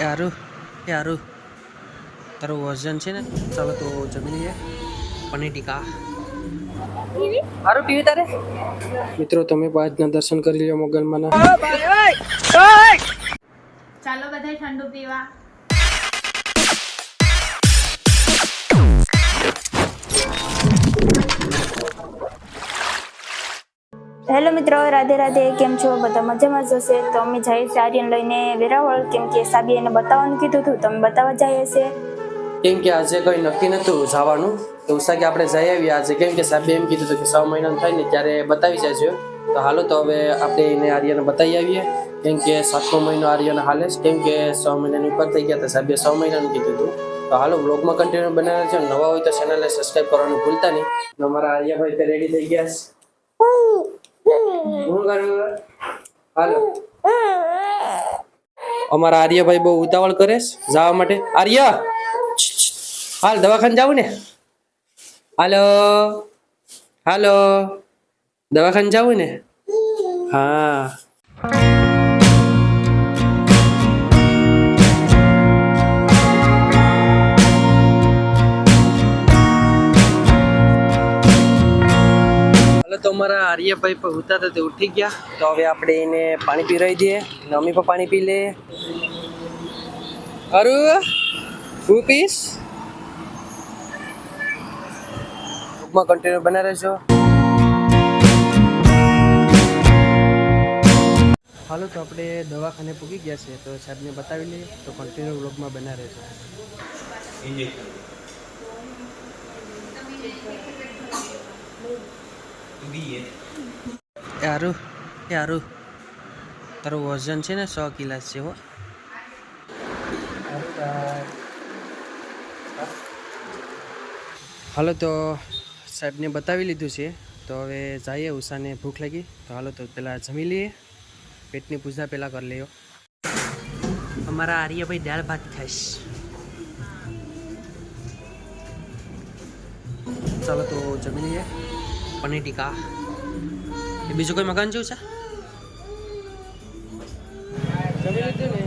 યારું યારું. તારું વજન છે ને ચાલો તો જમી લઈએ. પનીર ટીકા. સારું પીવી તારે? મિત્રો તમે પાંચના દર્શન કરી લ્યો મોગલમાંના ચાલો બધા ઠંડુ પીવા. હેલો મિત્રો રાધે રાધે કેમ છો? બધા મજામાં જ હશે? તો અમે જઈએ છીએ આર્યન લઈને વેરાવળ કેમ કે સાબી એને બતાવવાનું કીધું હતું તમે બતાવવા જઈએ છીએ. કેમ કે આજે કંઈ નક્કી નહોતું જવાનું. તો ઉષા કે આપણે જઈ આવીએ આજે. કેમ કે સાબી એમ કીધું હતું કે છ મહિનાનું થાય ને ત્યારે બતાવી જજો. તો હાલો તો હવે આપણે એને આર્યને બતાવી આવીએ. કેમ કે સાતમો મહિનો આર્યને હાલે છે. કેમ કે છ મહિનાની ઉપર થઈ ગયા હતા. સાબીએ છ મહિનાનું કીધું હતું. તો હાલો બ્લોગમાં કન્ટિન્યુ બનાવે છે નવા હોય તો ચેનલને સબસ્ક્રાઈબ કરવાનું ભૂલતા નહીં. અમારા આર્યભાઈ તો રેડી થઈ ગયા છે. અમારા આર્યભાઈ બહુ ઉતાવળ કરે છે જવા માટે. આર્ય! હાલ, દવાખાને જાવ ને? હાલો. હાલો. દવાખાને જાવ ને? હા. તો અમારા આર્યભાઈ પર ઉતા હતા તે ઉઠી ગયા. તો હવે આપણે એને પાણી પીવડાવી દઈએ અને અમે પણ પાણી પી લઈએ. અરુ હું પીશ? બુકમાં કન્ટેનર બના રહેજો. હાલો તો આપણે દવાખાને પૂગી ગયા છે તો સાહેબને બતાવી લઈએ તો કન્ટિન્યુ બ્લોગમાં બના રહેજો. યારું યારું. તારું વજન છે ને સો કિલા છે હો. હાલો તો સાહેબને બતાવી લીધું છે, તો હવે જઈએ ઉષાને ભૂખ લાગી. તો હાલો તો પહેલાં જમી લઈએ, પેટની પૂજા પહેલાં કરી લઈએ. અમારા આર્યભાઈ દાળ ભાત ખાઈશ. ચાલો તો જમી લઈએ. પનીર ટીકા. એ બીજું કોઈ મકાન જેવું છે? જમી લીધું ને?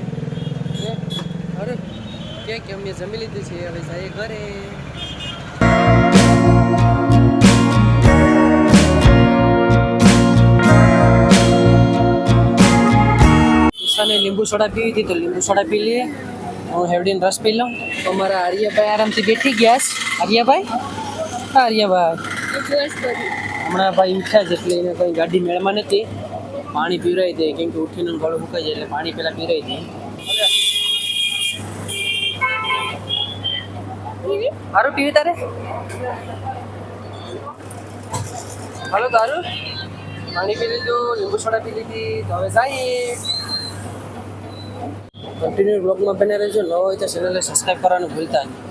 કે કે અમે જમી લીધું છે? હવે જઈએ ઘરે. ઈશાને લીંબુ સોડા પીવી હતી તો લીંબુ સોડા પી લઈએ. હું હેવડીન રસ પી લઉં. તો અમારા આર્યભાઈ આરામથી બેઠી ગયા આર્યભાઈ? હા, આર્યભાઈ. હમણાં ભાઈ ઉઠ્યા છે એટલે એને કંઈ ગાડી મેળમાં નથી. પાણી પીવરાઈ દે, કેમ કે ઉઠીને ગળું સુકાઈ જાય એટલે પાણી પહેલાં પીવરાઈ દે. સારું પીવી તારે? હાલો, તારું? પાણી પી લીધું, લીંબુ સોડા પી લીધી, તો હવે જઈએ. કન્ટિન્યુ બ્લોગમાં બને રહેજો. ન હોય તો ચેનલને સબસ્ક્રાઈબ કરવાનું ભૂલતા નહીં.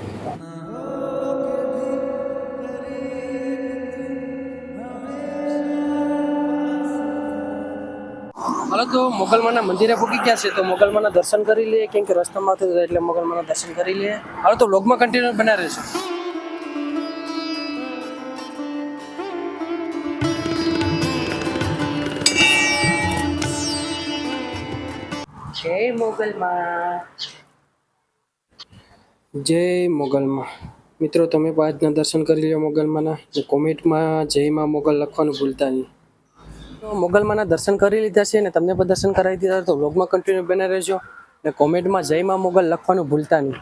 હાલો તો મોગલમાના મંદિરે ભૂકી ગયા છે તો મોગલમાના દર્શન કરી લઈએ કેમ કે રસ્તામાં થયું એટલે મોગલમાના દર્શન કરી લઈએ. હાલો તો બ્લોગમાં કન્ટિન્યુ બના છે જય મોગલમાં. જય મોગલમાં. મિત્રો તમે પણ આજના દર્શન કરી લો મોગલમાંના. કોમેન્ટમાં જય માં મોગલ લખવાનું ભૂલતા નહીં. તો મોગલમાંના દર્શન કરી લીધા છે ને તમને પણ દર્શન કરાવી દીધા તો વ્લોગમાં કન્ટિન્યુ બને રહેજો. ને કોમેન્ટમાં જય માં મોગલ લખવાનું ભૂલતા નહીં.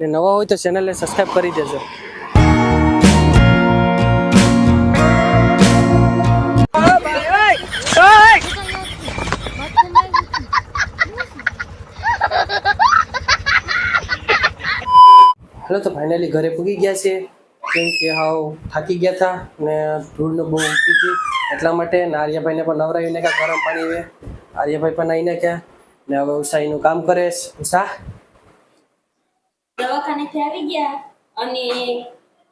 ને નવા હોય તો ચેનલને સબસ્ક્રાઈબ કરી દેજો. હાલો તો ફાઇનલી ઘરે પૂગી ગયા છે. કેમ કે હાવ થાકી ગયા હતા ને ધૂળને બહુ ઊંચી હતી. એટલા માટે ને આર્યભાઈને પણ નવરાવીને નાખ્યા ગરમ પાણી વે આર્યભાઈ પણ આવીને નાખ્યા ને હવે ઉષાઈનું કામ કરે ઉષા? દવાખાનેથી આવી ગયા અને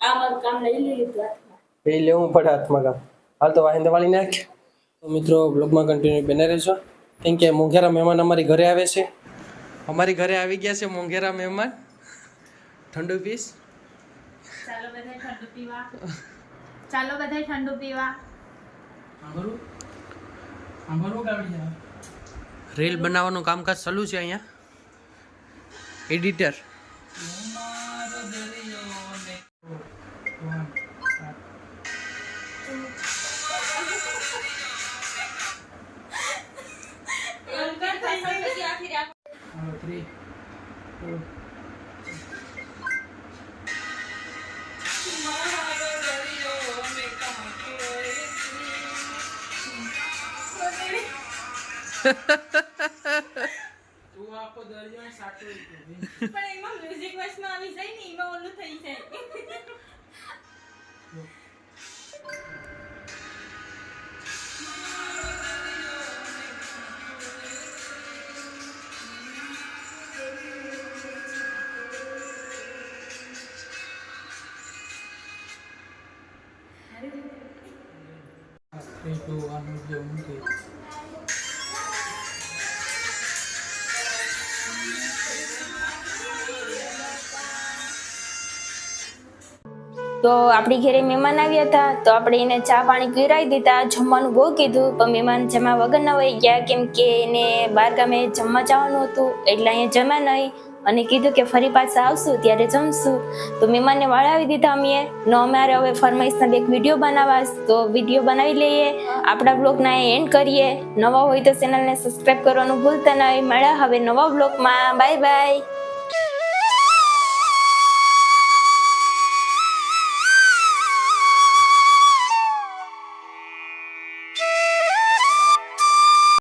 આ મારું કામ લઈ લીધું હાથમાં. એ લેવું પડે હાથમાં કામ. હાલ તો વાહિંદ વાળી નાખ. તો મિત્રો બ્લોગમાં કન્ટિન્યુ બને રહેજો. કેમ કે મોંઘેરા મહેમાન અમારી ઘરે આવે છે. અમારી ઘરે આવી ગયા છે મોંઘેરા મહેમાન. ઠંડુ પીસ. ચાલો બધાય ઠંડુ પીવા. ચાલો બધાય ઠંડુ પીવા. રીલ બનાવવાનું કામકાજ ચાલુ છે અહીંયા. એડિટર એમાં ઓલું થઈ જાય Three, two, one, તો આપણી ઘરે મહેમાન આવ્યા હતા, તો આપણે એને ચા પાણી પીરાવી દીધા, જમવાનું બહુ કીધું, પણ મહેમાન જમા વગર ન વહી ગયા, કેમ કે એને બાર ગામે જમવા જવાનું હતું, એટલે અહીંયા જમા નહીં અને કીધું કે ફરી પાછા આવશું, ત્યારે જમશું. તો મહેમાનને વાળાવી દીધા અમે, નો અમારે હવે ફરમાઈશના એક વીડિયો બનાવવા તો વીડિયો બનાવી લઈએ, આપણા બ્લોગના એન્ડ કરીએ. નવા હોય તો ચેનલને સબસ્ક્રાઈબ કરવાનું ભૂલતા નહીં મળ્યા હવે નવા બ્લોગમાં. Bye bye.